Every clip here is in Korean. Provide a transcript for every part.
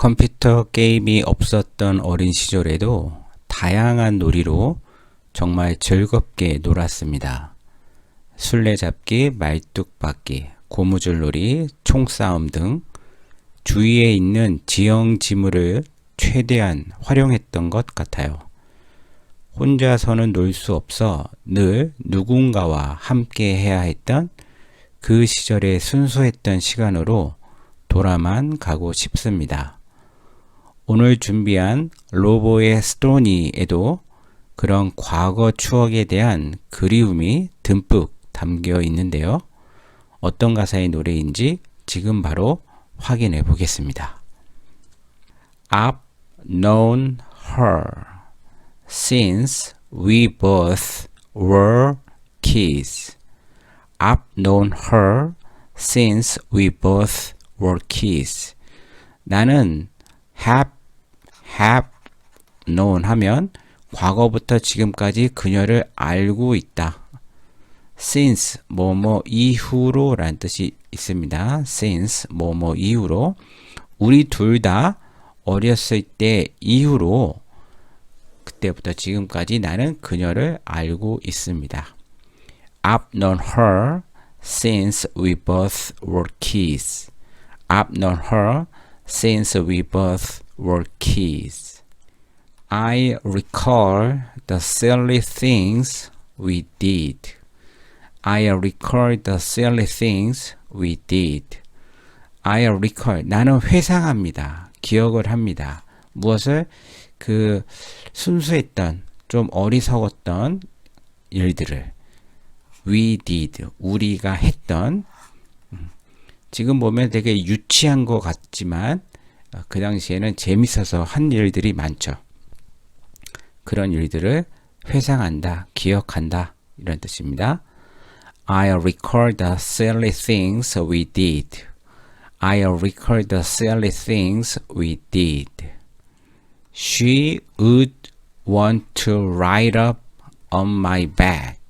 컴퓨터 게임이 없었던 어린 시절에도 다양한 놀이로 정말 즐겁게 놀았습니다. 술래잡기, 말뚝박기, 고무줄놀이, 총싸움 등 주위에 있는 지형 지물을 최대한 활용했던 것 같아요. 혼자서는 놀 수 없어 늘 누군가와 함께 해야 했던 그 시절의 순수했던 시간으로 돌아만 가고 싶습니다. 오늘 준비한 로보의 스토니에도 그런 과거 추억에 대한 그리움이 듬뿍 담겨 있는데요. 어떤 가사의 노래인지 지금 바로 확인해 보겠습니다. I've known her since we both were kids. I've known her since we both were kids. 나는 have have known 하면 과거부터 지금까지 그녀를 알고 있다. since 뭐뭐 이후로 라는 뜻이 있습니다. since 뭐뭐 이후로 우리 둘 다 어렸을 때 이후로 그때부터 지금까지 나는 그녀를 알고 있습니다. I've known her since we both were kids. I've known her since we both were kids. I recall the silly things we did. I recall the silly things we did. I recall. 나는 회상합니다. 기억을 합니다. 무엇을? 그 순수했던, 좀 어리석었던 일들을. We did. 우리가 했던. 지금 보면 되게 유치한 것 같지만, 그 당시에는 재밌어서 한 일들이 많죠. 그런 일들을 회상한다, 기억한다, 이런 뜻입니다. I recall the silly things we did. I recall the silly things we did. She would want to ride up on my back.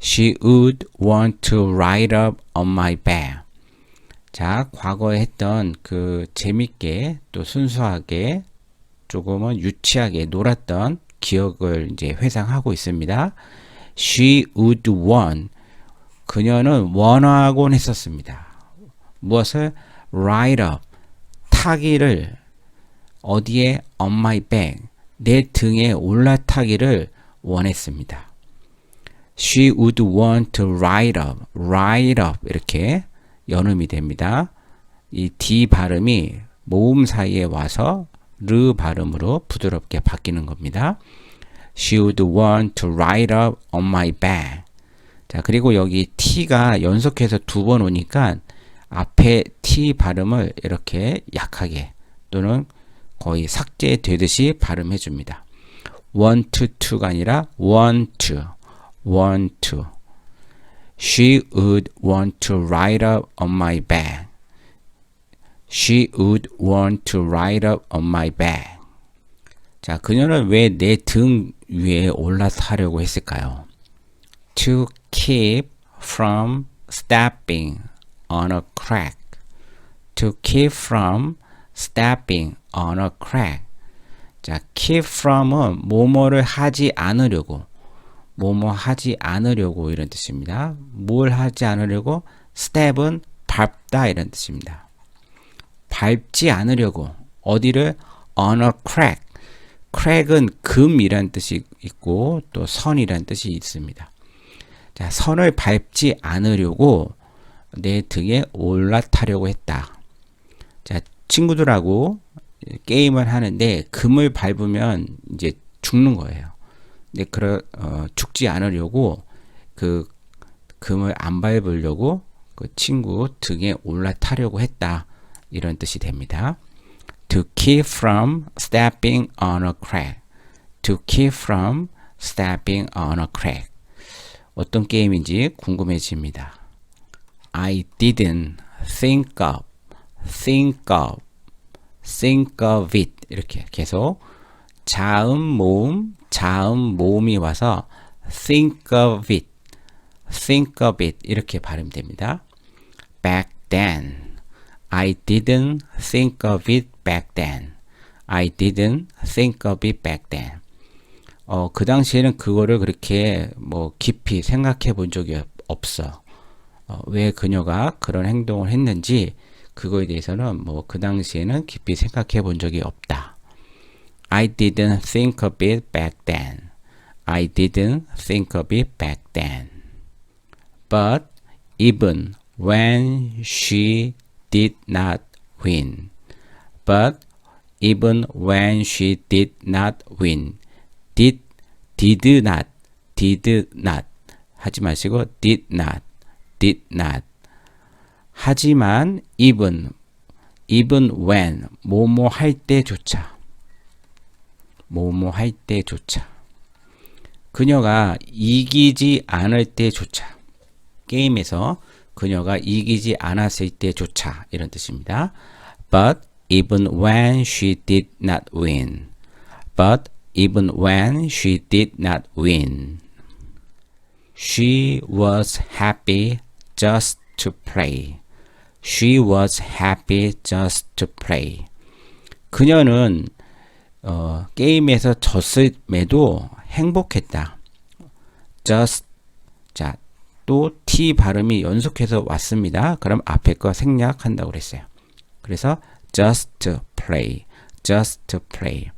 She would want to ride up on my back. 자, 과거에 했던 그 재밌게 또 순수하게 조금은 유치하게 놀았던 기억을 이제 회상하고 있습니다. She would want. 그녀는 원하곤 했었습니다. 무엇을? ride up. 타기를 어디에? on my back. 내 등에 올라타기를 원했습니다. She would want to ride up. ride up. 이렇게 연음이 됩니다. 이 D 발음이 모음 사이에 와서 르 발음으로 부드럽게 바뀌는 겁니다. She would want to ride up on my back. 자, 그리고 여기 T가 연속해서 두 번 오니까 앞에 T 발음을 이렇게 약하게 또는 거의 삭제되듯이 발음해 줍니다. want to to가 아니라 want to, want to. She would want to ride up on my back. She would want to ride up on my back. 자, 그녀는 왜 내 등 위에 올라타려고 했을까요? To keep from stepping on a crack. To keep from stepping on a crack. 자, keep from은 뭐뭐를 하지 않으려고, 뭐뭐 하지 않으려고 이런 뜻입니다. 뭘 하지 않으려고? step은 밟다 이런 뜻입니다. 밟지 않으려고 어디를 on a crack. crack은 금이란 뜻이 있고 또 선이란 뜻이 있습니다. 자, 선을 밟지 않으려고 내 등에 올라타려고 했다. 자, 친구들하고 게임을 하는데 금을 밟으면 이제 죽는 거예요. 근데 그러 어, 죽지 않으려고 그 금을 안 밟으려고 그 친구 등에 올라타려고 했다. 이런 뜻이 됩니다. To keep from stepping on a crack. To keep from stepping on a crack. 어떤 게임인지 궁금해집니다. I didn't think of, think of, think of it. 이렇게 계속 자음, 모음, 자음, 모음이 와서 think of it, think of it. 이렇게 발음됩니다. Back then. I didn't think of it back then. I didn't think of it back then. 어, 그 당시에는 그거를 그렇게 뭐 깊이 생각해 본 적이 없- 없어. 어, 왜 그녀가 그런 행동을 했는지 그거에 대해서는 뭐 그 당시에는 깊이 생각해 본 적이 없다. I didn't think of it back then. I didn't think of it back then. But even when she did not win. But even when she did not win. did, did not, did not 하지 마시고 did not, did not. 하지만 even, even when 뭐뭐 할 때조차, 뭐뭐 할 때조차. 그녀가 이기지 않을 때조차. 게임에서 그녀가 이기지 않았을 때조차 이런 뜻입니다. But even when she did not win. But even when she did not win. She was happy just to play. She was happy just to play. 그녀는 어, 게임에서 졌음에도 행복했다. just 자, 또 T 발음이 연속해서 왔습니다. 그럼 앞에 거 생략한다고 그랬어요. 그래서 just play, just play.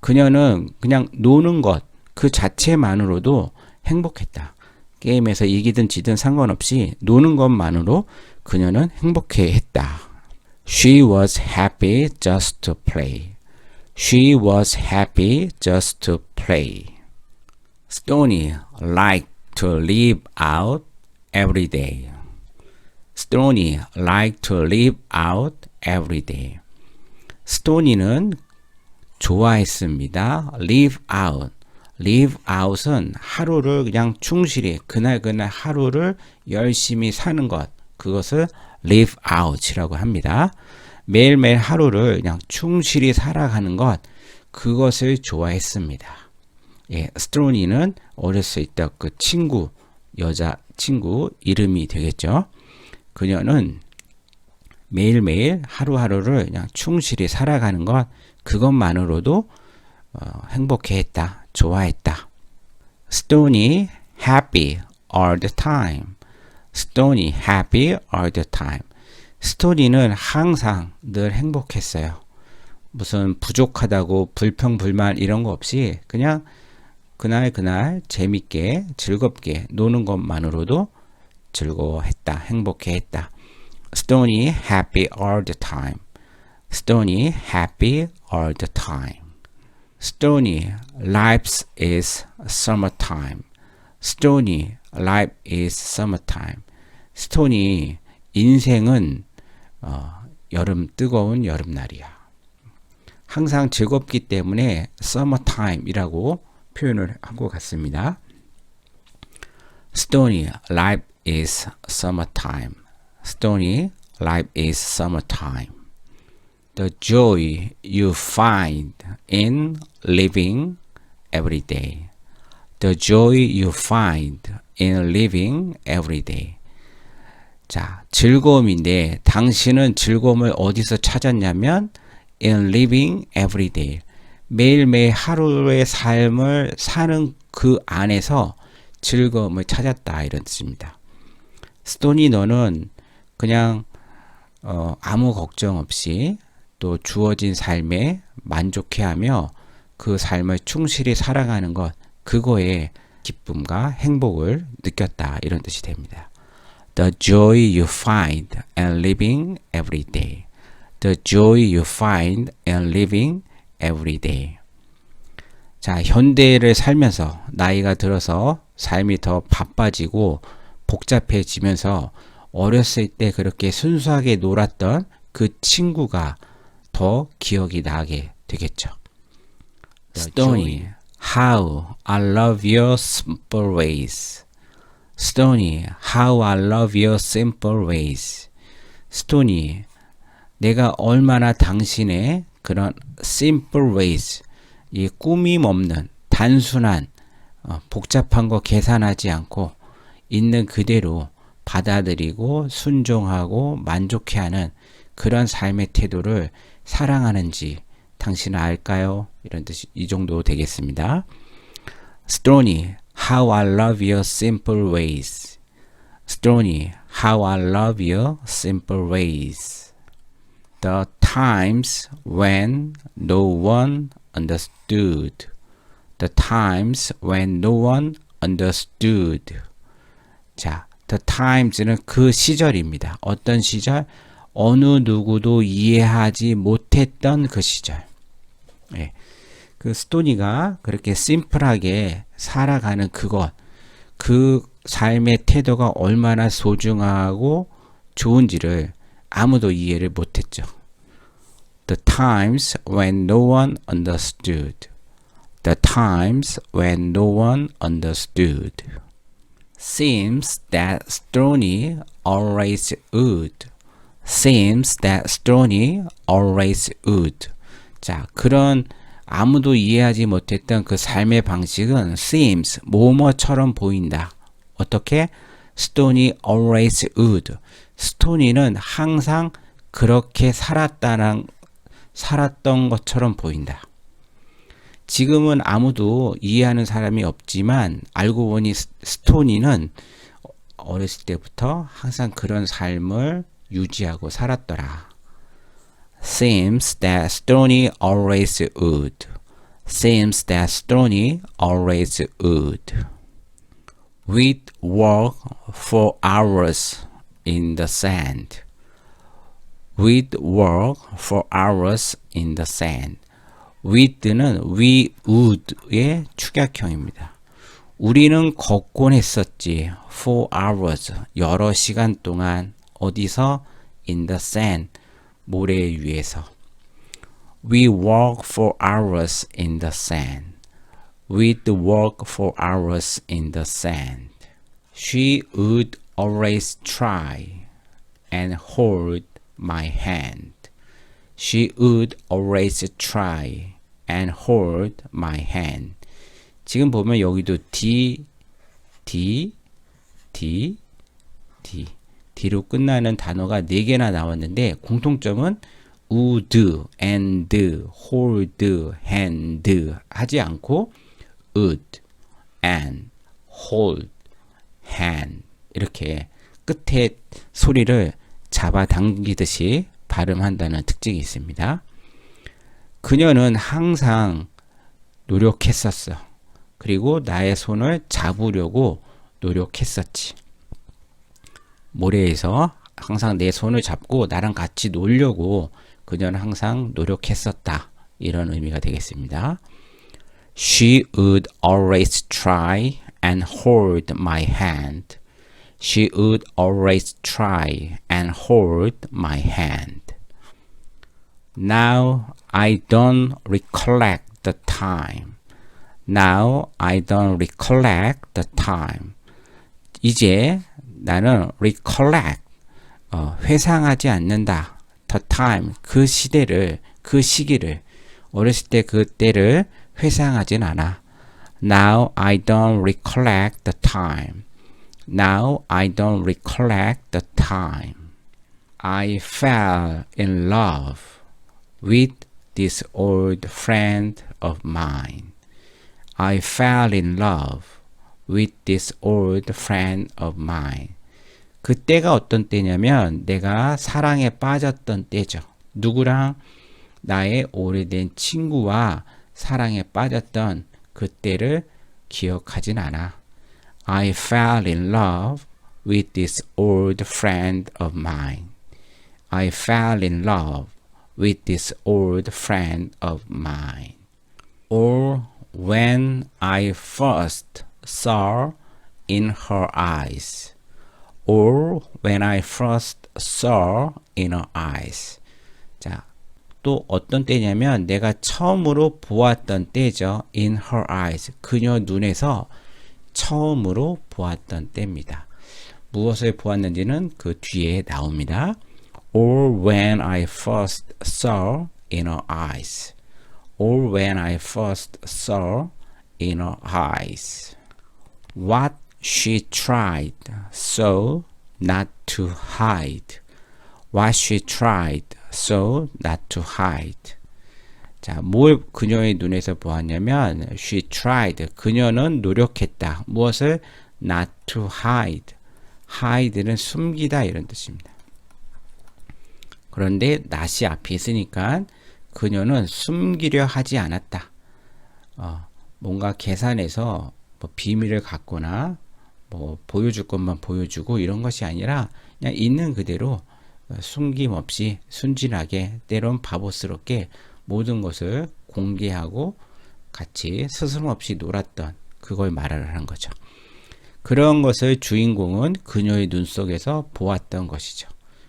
그녀는 그냥 노는 것 그 자체만으로도 행복했다. 게임에서 이기든 지든 상관없이 노는 것만으로 그녀는 행복해 했다. She was happy just to play. She was happy just to play. Stony liked to live out every day. Stony liked to live out every day. 스토니는 좋아했습니다. live out. live out은 하루를 그냥 충실히 그날 그날 하루를 열심히 사는 것. 그것을 live out이라고 합니다. 매일매일 하루를 그냥 충실히 살아가는 것. 그것을 좋아했습니다. 예, 스트로니는 어렸을 때 그 친구, 여자 친구 이름이 되겠죠. 그녀는 매일매일 하루하루를 그냥 충실히 살아가는 것, 그것만으로도 어, 행복해했다, 좋아했다. Stony happy all the time. Stony happy all the time. 스토니는 항상 늘 행복했어요. 무슨 부족하다고 불평 불만 이런 거 없이 그냥 그날 그날 재밌게 즐겁게 노는 것만으로도 즐거워했다, 행복해했다. Stony happy all the time. Stony happy all the time. Stony life is summertime. Stony life is summertime. 스토니 인생은 어, 여름 뜨거운 여름날이야. 항상 즐겁기 때문에 summertime이라고 표현을 한 것 같습니다. Stony life is summertime. Stony life is summertime. The joy you find in living every day. The joy you find in living every day. 자, 즐거움인데 당신은 즐거움을 어디서 찾았냐면 in living every day. 매일매일 하루의 삶을 사는 그 안에서 즐거움을 찾았다 이런 뜻입니다. 스토니 너는 그냥 어, 아무 걱정 없이 또 주어진 삶에 만족해하며 그 삶을 충실히 살아가는 것 그거에 기쁨과 행복을 느꼈다 이런 뜻이 됩니다. The joy you find in living every day. The joy you find in living every day. 자, 현대를 살면서 나이가 들어서 삶이 더 바빠지고 복잡해지면서 어렸을 때 그렇게 순수하게 놀았던 그 친구가 더 기억이 나게 되겠죠. Stony, how I love your simple ways. Stony, how I love your simple ways. 스토니, 내가 얼마나 당신의 그런 simple ways, 이 꾸밈 없는 단순한 어, 복잡한 거 계산하지 않고 있는 그대로 받아들이고 순종하고 만족해하는 그런 삶의 태도를 사랑하는지 당신은 알까요? 이런 뜻이 이 정도 되겠습니다. Stony, how I love your simple ways. Stony, how I love your simple ways. The times when no one understood. The times when no one understood. 자, the times는 그 시절입니다. 어떤 시절? 어느 누구도 이해하지 못했던 그 시절. 예. 그 스토니가 그렇게 심플하게 살아가는 그것, 그 삶의 태도가 얼마나 소중하고 좋은지를 아무도 이해를 못했죠. The times when no one understood. The times when no one understood. Seems that Stony always would. Seems that Stony always would. 자, 그런 아무도 이해하지 못했던 그 삶의 방식은 seems 뭐뭐처럼 보인다. 어떻게? Stony always would. 스토니는 항상 그렇게 살았다는 살았던 것처럼 보인다. 지금은 아무도 이해하는 사람이 없지만 알고 보니 스토니는 어렸을 때부터 항상 그런 삶을 유지하고 살았더라. Seems that Stony always would. Seems that Stony always would. We'd walk for hours in the sand. We'd walk for hours in the sand. with는 we would의 축약형입니다. 우리는 걷곤 했었지. for hours. 여러 시간 동안 어디서 in the sand. 모래 위에서. We walk for hours in the sand. We'd walk for hours in the sand. She would always try and hold my hand. She would always try and hold my hand. 지금 보면 여기도 D, D, D, D, D로 끝나는 단어가 4개나 나왔는데 공통점은 would, and, hold, hand 하지 않고 would, and, hold, hand 이렇게 끝에 소리를 잡아당기듯이 발음한다는 특징이 있습니다. 그녀는 항상 노력했었어. 그리고 나의 손을 잡으려고 노력했었지. 모래에서 항상 내 손을 잡고 나랑 같이 놀려고 그녀는 항상 노력했었다. 이런 의미가 되겠습니다. She would always try and hold my hand. She would always try and hold my hand. Now I don't recollect the time. Now I don't recollect the time. 이제 나는 recollect, 어, 회상하지 않는다. The time, 그 시대를, 그 시기를, 어렸을 때 그때를 회상하진 않아. Now I don't recollect the time. Now I don't recollect the time. I fell in love. with this old friend of mine. I fell in love with this old friend of mine. 그때가 어떤 때냐면 내가 사랑에 빠졌던 때죠. 누구랑 나의 오래된 친구와 사랑에 빠졌던 그때를 기억하진 않아. I fell in love with this old friend of mine. I fell in love with this old friend of mine. Or when I first saw in her eyes. Or when I first saw in her eyes. 자, 또 어떤 때냐면 내가 처음으로 보았던 때죠. In her eyes. 그녀 눈에서 처음으로 보았던 때입니다. 무엇을 보았는지는 그 뒤에 나옵니다. or when I first saw in her eyes, or when I first saw in her eyes. What she tried so not to hide, what she tried so not to hide. 자, 뭘 그녀의 눈에서 보았냐면 she tried. 그녀는 노력했다. 무엇을 not to hide. hide는 숨기다 이런 뜻입니다. 그런데 not이 앞에 있으니까 그녀는 숨기려 하지 않았다. 어, 뭔가 계산해서 뭐 비밀을 갖거나 뭐 보여줄 것만 보여주고 이런 것이 아니라 그냥 있는 그대로 어, 숨김없이 순진하게 때론 바보스럽게 모든 것을 공개하고 같이 스스럼 없이 놀았던 그걸 말을 하는 거죠. 그런 것을 주인공은 그녀의 눈 속에서 보았던 것이죠.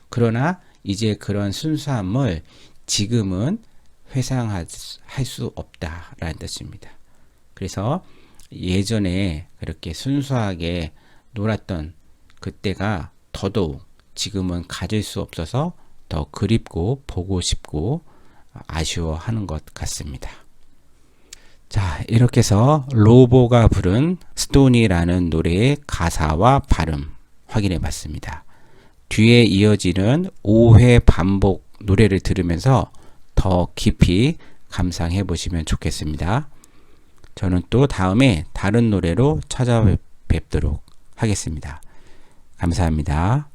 그러나 이제 그런 순수함을 지금은 회상할 수 없다라는 뜻입니다. 그래서 예전에 그렇게 순수하게 놀았던 그때가 더더욱 지금은 가질 수 없어서 더 그립고 보고 싶고 아쉬워하는 것 같습니다. 자, 이렇게 해서 로보가 부른 스토니라는 노래의 가사와 발음 확인해 봤습니다. 뒤에 이어지는 5회 반복 노래를 들으면서 더 깊이 감상해 보시면 좋겠습니다. 저는 또 다음에 다른 노래로 찾아뵙도록 하겠습니다. 감사합니다.